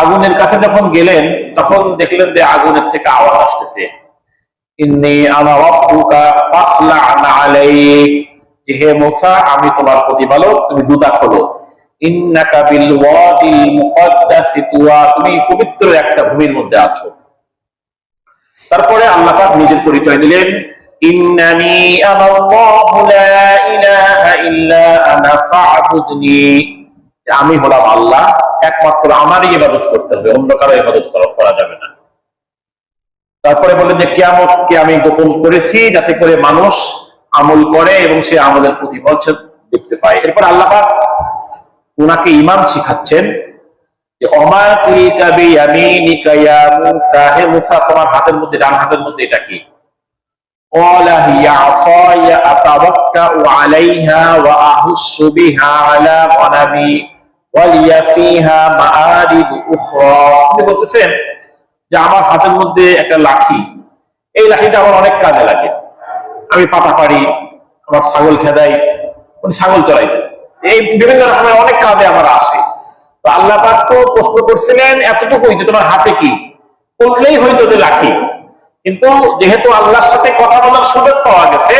আগুনের কাছে যখন গেলেন, তখন দেখলেন যে আগুনের থেকে আওয়াজ আসতেছে। আমি তোমার প্রতিপালক, তুমি জুতা খোলো। তুমি পবিত্র একটা ভূমির মধ্যে আছো। তারপরে আল্লাহ নিজের পরিচয় দিলেন আমি হলাম আল্লাহ একমাত্র আমারই ইবাদত করতে হবে, অন্য কারও ইবাদত করা যাবে না। তারপরে বললেন যে, কেয়ামতকে আমি গোপন করেছি যাতে করে মানুষ আমল করে এবং সে আমলের প্রতিফল দেখতে পায়। এরপর আল্লাহ উনাকে ইমাম শিখাচ্ছেন তোমার হাতের মধ্যে এটা কি? ওয়ালিয়া ফিহা মাআরিব বলতেছেন যে আমার হাতের মধ্যে একটা লাঠি। এই লাঠিটা আমার অনেক কাজে লাগে। আমি পাতা পারি আমার ছাগল খেদাই, উনি ছাগল চড়াইতেন এই বিভিন্ন রকমের অনেক কাজে আমার আসে। তো আল্লাহ পাক তো প্রশ্ন করছিলেন এতটুকু যে তোমার হাতে কি? করলেই হইতো যে লাঠি। কিন্তু যেহেতু আল্লাহর সাথে কথা বলার সুযোগ পাওয়া গেছে,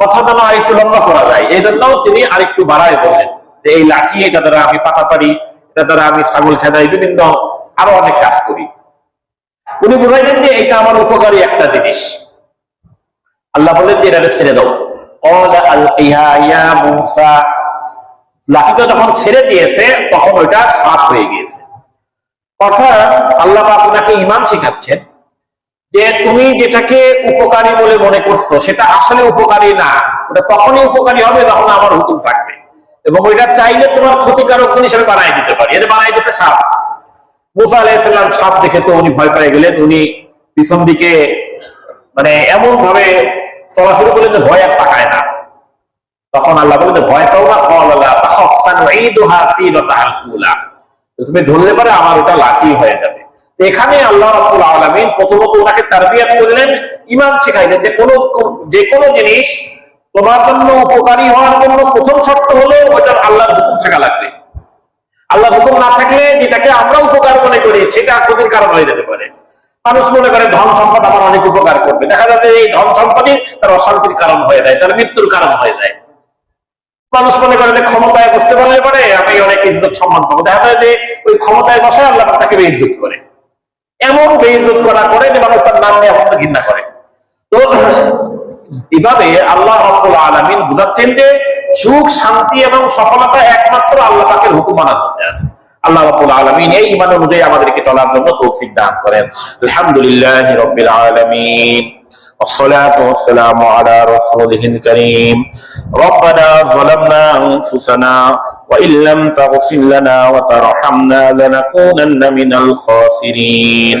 কথা বলা আরেকটু লম্বা করা যায়। এই জন্য তিনি আরেকটু বাড়ায় বললেন। এই লাঠি, এটা দ্বারা আমি পাতা পারি এটা দ্বারা আমি ছাগল খেদাই, বিভিন্ন আরও অনেক কাজ করি। উনি বুঝাইলেন যে এটা আমার উপকারী একটা জিনিস। আল্লাহ বললেন যে এটা ছেড়ে দাও। লাঠিটা যখন ছেড়ে দিয়েছে, তখন ওইটা সাপ হয়ে গিয়েছে। অর্থাৎ আল্লাহ আপনাকে ইমান শিখাচ্ছেন যে তুমি যেটাকে উপকারী বলে মনে করছ, সেটা আসলে উপকারী না। ওটা তখনই উপকারী হবে যখন আমার হুকুম থাকবে। এবং ওইটা চাইলে তোমার ক্ষতিকারক জিনিস আমি বানাই দিতে পারি। এটা বানাই দিতেছে সাপ। মুসা আলাইসাল্লাম সাপ দেখে তো উনি ভয় পেয়ে গেলেন। উনি পিছন দিকে মানে এমন ভাবে চলা শুরু করলেন যে ভয় আর তাকায় না। তখন আল্লাহ বলেন ভয় পাও না? তুমি ধরলে পারে আমার ওটা লাঠি হয়ে যাবে। এখানে আল্লাহ রাব্বুল আলামিন প্রথমত ওনাকে তারবিয়াত করলেন ঈমান শিখাইলেন যে কোন, যে কোনো জিনিস তোমার জন্য উপকারী হওয়ার জন্য প্রথম শর্ত হলো ওটার আল্লাহর হুকুম থাকা লাগবে। আল্লাহর হুকুম না থাকলে যেটাকে আমরা উপকার মনে করি সেটা ক্ষতির কারণ হয়ে যেতে পারে। মানুষ মনে করে ধন সম্পদ আমার অনেক উপকার করবে। দেখা যাচ্ছে এই ধন সম্পদই তার অশান্তির কারণ হয়ে যায়, তার মৃত্যুর কারণ হয়ে যায়। মানুষ মনে করে যে ক্ষমতায় বসতে পারলে পরে আমি অনেক ইজ্জত সম্মান পাবো। দেখা যায় যে ওই ক্ষমতায় বসে আল্লাহ তাকে বেইজ্জত করে। এমন বেইজ্জত করা করে যে মানুষ তার নাম নিয়ে ঘৃণা করে। তো এভাবে আল্লাহ রাব্বুল আলামিন বুঝাচ্ছেন যে সুখ শান্তি এবং সফলতা একমাত্র আল্লাহ পাকের হুকুম মানার মধ্যে আছে আল্লাহ রাব্বুল আলামিন এই ঈমান অনুযায়ী আমাদেরকে চলার জন্য তৌফিক দান করেন আলহামদুলিল্লাহি রাব্বিল আলামিন والصلاة والسلام على رسوله الكريم ربنا ظلمنا أنفسنا وإن لم تغفر لنا وترحمنا لنكونن من الخاسرين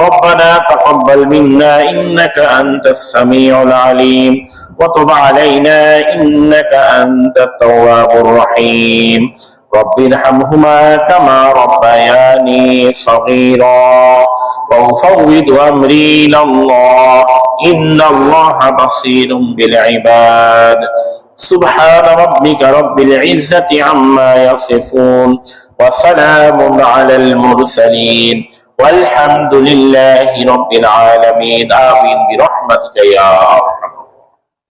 ربنا تقبل منا إنك أنت السميع العليم. وتب علينا إنك أنت التواب الرحيم. رب ارحمهما كما ربياني صغيرا. وأفوض أمري إلى الله. إن الله بصير بالعباد. سبحان ربك رب العزة عما يصفون. وسلام على المرسلين. والحمد لله رب العالمين. آمين. برحمتك يا أرحم